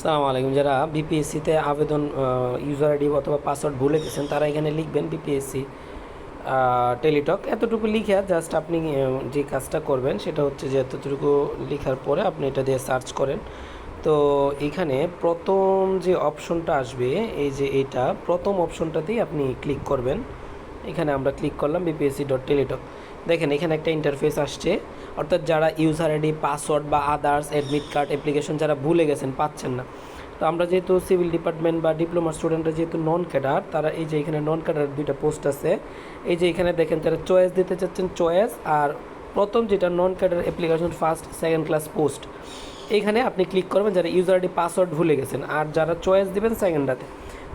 সালামু আলাইকুম। যারা বিপিএসসিতে আবেদন ইউজার আইডি অথবা পাসওয়ার্ড ভুলে গেছেন, তারা এখানে লিখবেন বিপিএসসি টেলিটক এতটুকু লিখে জাস্ট আপনি যে কাজটা করবেন, সেটা হচ্ছে যে এতটুকু লেখার পরে আপনি এটা দিয়ে সার্চ করেন। তো এখানে প্রথম যে অপশনটা আসবে, এই যে এটা, প্রথম অপশনটাতেই আপনি ক্লিক করবেন। এখানে আমরা ক্লিক করলাম বিপিএসসি ডট টেলিটক দেখেন, এখানে একটা ইন্টারফেস আসছে। অর্থাৎ যারা ইউজার আইডি পাসওয়ার্ড বা আদার্স অ্যাডমিট কার্ড অ্যাপ্লিকেশন যারা ভুলে গেছেন, পাচ্ছেন না। তো আমরা যেহেতু সিভিল ডিপার্টমেন্ট বা ডিপ্লোমা স্টুডেন্টরা যেহেতু নন ক্যাডার তারা এই যে এখানে নন ক্যাডার দুইটা পোস্ট আছে, এই যে এখানে দেখেন, তারা চয়েস দিতে চাচ্ছেন চয়েস আর প্রথম যেটা non cadre application first second class post এইখানে আপনি ক্লিক করবেন যারা ইউজার আইডি পাসওয়ার্ড ভুলে গেছেন, আর যারা চয়েস দিবেন সেকেন্ডটাতে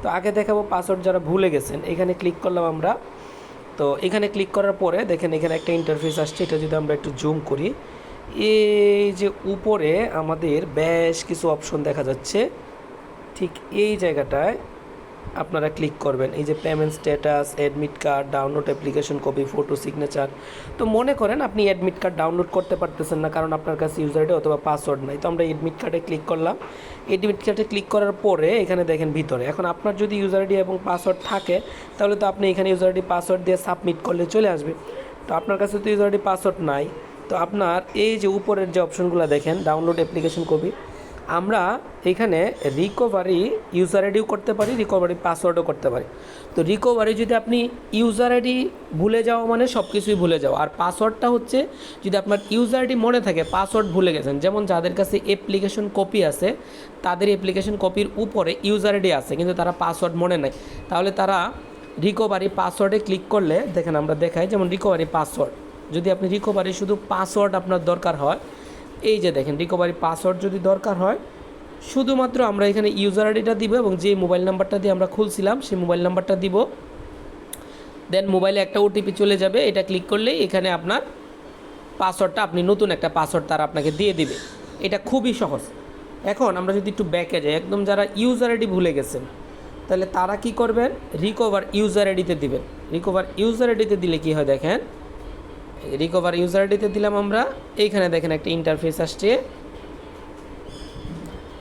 তো। আগে দেখাবো পাসওয়ার্ড যারা ভুলে গেছেন, এখানে ক্লিক করলাম আমরা তো এখানে ক্লিক করার পরে দেখেন এখানে একটা ইন্টারফেস আসছে, এটা যদি আমরা একটু জুম করি, এই যে উপরে আমাদের বেশ কিছু অপশন দেখা যাচ্ছে, ঠিক এই জায়গাটায় আপনারা ক্লিক করবেন। এই যে payment status admit card download application copy photo signature তো মনে করেন আপনি অ্যাডমিট কার্ড ডাউনলোড করতে পারতেছেন না, কারণ আপনার কাছে ইউজার আইডি অথবা পাসওয়ার্ড নাই। তো আমরা অ্যাডমিট কার্ডে ক্লিক করলাম। অ্যাডমিট কার্ডে ক্লিক করার পরে এখানে দেখেন ভিতরে। এখন আপনার যদি ইউজার আইডি এবং পাসওয়ার্ড থাকে, তাহলে তো আপনি এখানে ইউজার আইডি পাসওয়ার্ড দিয়ে সাবমিট করলে চলে আসবে। তো আপনার কাছে তো ইউজার আইডি পাসওয়ার্ড নাই। তো আপনার এই যে উপরের যে অপশনগুলো দেখেন ডাউনলোড অ্যাপ্লিকেশন কপি আমরা এখানে রিকভারি ইউজার আইডিও করতে পারি রিকভারি পাসওয়ার্ডও করতে পারি। তো রিকভারি যদি আপনি ইউজার আইডি ভুলে যাওয়া মানে সব কিছুই ভুলে যাওয়া আর পাসওয়ার্ডটা হচ্ছে যদি আপনার ইউজার আইডি মনে থাকে পাসওয়ার্ড ভুলে গেছেন, যেমন যাদের কাছে অ্যাপ্লিকেশন কপি আছে, তাদের অ্যাপ্লিকেশন কপির উপরে ইউজার আইডি আছে, কিন্তু তারা পাসওয়ার্ড মনে নেয় তাহলে তারা রিকভারি পাসওয়ার্ডে ক্লিক করলে, দেখেন আমরা দেখাই, যেমন রিকভারি পাসওয়ার্ড যদি আপনি রিকভারি শুধু পাসওয়ার্ড আপনার দরকার হয় এই যে দেখেন রিকভারি পাসওয়ার্ড যদি দরকার হয়, শুধুমাত্র আমরা এখানে ইউজার আইডিটা দিব এবং যে মোবাইল নাম্বারটা দিয়ে আমরা খুলছিলাম, সেই মোবাইল নাম্বারটা দিব। দেন মোবাইলে একটা ওটিপি চলে যাবে, এটা ক্লিক করলেই এখানে আপনার পাসওয়ার্ডটা আপনি নতুন একটা পাসওয়ার্ড তারা আপনাকে দিয়ে দিবে। এটা খুবই সহজ। এখন আমরা যদি একটু ব্যাকে যাই, একদম যারা ইউজার আইডি ভুলে গেছেন, তাহলে তারা কি করবেন? রিকভার ইউজার আইডিতে দিবেন। রিকভার ইউজার আইডিতে দিলে কি হয় দেখেন রিকভার ইউজার আইডিতে দিলাম আমরা। এইখানে দেখেন একটা ইন্টারফেস আসছে।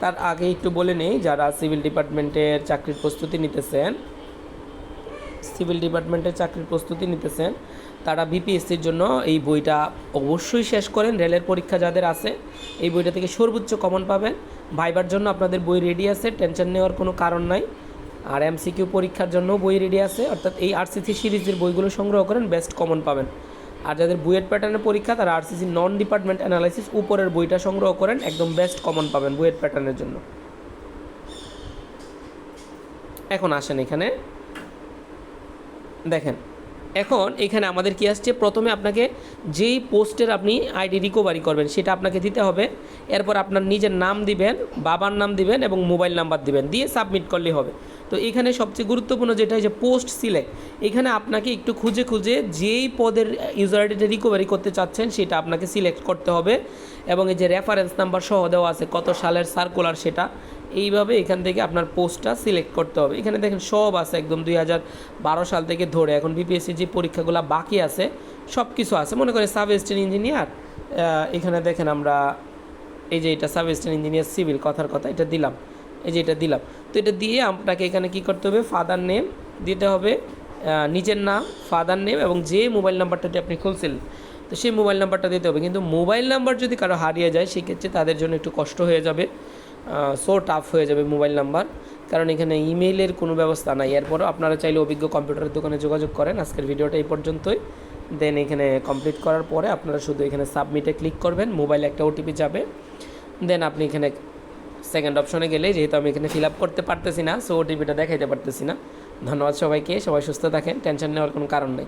তার আগে একটু বলে নেই, যারা সিভিল ডিপার্টমেন্টের চাকরির প্রস্তুতি নিতেছেন সিভিল ডিপার্টমেন্টের চাকরির প্রস্তুতি নিতেছেন, তারা বিপিএসসির জন্য এই বইটা অবশ্যই শেষ করেন। রেলের পরীক্ষা যাদের আছে, এই বইটা থেকে সর্বোচ্চ কমন পাবেন। ভাইবার জন্য আপনাদের বই রেডি আছে টেনশন নেওয়ার কোনো কারণ নাই। আর এমসিকিউ পরীক্ষার জন্য বই রেডি আছে। অর্থাৎ এই আরসিসি সিরিজের বইগুলো সংগ্রহ করেন বেস্ট কমন পাবেন। আর যাদের বুয়েট প্যাটার্নের পরীক্ষা, তারা আরসিসি নন ডিপার্টমেন্ট অ্যানালাইসিস উপরের বইটা সংগ্রহ করেন, একদম বেস্ট কমন পাবেন বুয়েট প্যাটার্নের জন্য। এখন আসেন এখানে। দেখেন এখন এখানে আমাদের কি আসছে? প্রথমে আপনাকে যেই পোস্টের আপনি আইডি রিকভারি করবেন, সেটা আপনাকে দিতে হবে। এরপর আপনার নিজের নাম দিবেন, বাবার নাম দিবেন এবং মোবাইল নাম্বার দিবেন। দিয়ে সাবমিট করলেই হবে। তো এখানে সবচেয়ে গুরুত্বপূর্ণ যেটা হচ্ছে পোস্ট সিলেক্ট এখানে আপনাকে একটু খুঁজে খুঁজে যেই পদের ইউজার আইডিটা রিকভারি করতে চাচ্ছেন, সেটা আপনাকে সিলেক্ট করতে হবে। এবং এই যে রেফারেন্স নাম্বার সহ দেওয়া আছে, কত সালের সার্কুলার সেটা এইভাবে এখান থেকে আপনার পোস্টটা সিলেক্ট করতে হবে। এখানে দেখেন সব আছে একদম দুই হাজার বারো সাল থেকে ধরে। এখন বিপিএসসি যে পরীক্ষাগুলো বাকি আছে সব কিছু আছে। মনে করেন সাব এস্টেন ইঞ্জিনিয়ার এখানে দেখেন আমরা এই যে এটা সাব এস্টেন ইঞ্জিনিয়ার সিভিল কথার কথা, এটা দিলাম। এই যে এটা দিলাম। তো এটা দিয়ে আপনাকে এখানে কি করতে হবে? ফাদার নেম দিতে হবে নিজের নাম, ফাদার নেম এবং যে মোবাইল নাম্বারটাতে আপনি খুলছিলেন তো সেই মোবাইল নাম্বারটা দিতে হবে। কিন্তু মোবাইল নাম্বার যদি কারও হারিয়ে যায়, সেক্ষেত্রে তাদের জন্য একটু কষ্ট হয়ে যাবে। সো টাফ হয়ে যাবে মোবাইল নাম্বার কারণ এখানে ইমেইলের কোনো ব্যবস্থা নাই। এরপরও আপনারা চাইলে অভিজ্ঞ কম্পিউটারের দোকানে যোগাযোগ করেন। আজকের ভিডিওটা এই পর্যন্তই। দেন এখানে কমপ্লিট করার পরে আপনারা শুধু এখানে সাবমিটে ক্লিক করবেন। মোবাইলে একটা ওটিপি যাবে। দেন আপনি এখানে সেকেন্ড অপশনে গেলে, যেহেতু আমি এখানে ফিল আপ করতে পারতেছি না সো ওটিপিটা দেখাইতে পারতেছি না। ধন্যবাদ সবাইকে। সবাই সুস্থ থাকেন। টেনশন নেওয়ার কোনো কারণ নেই।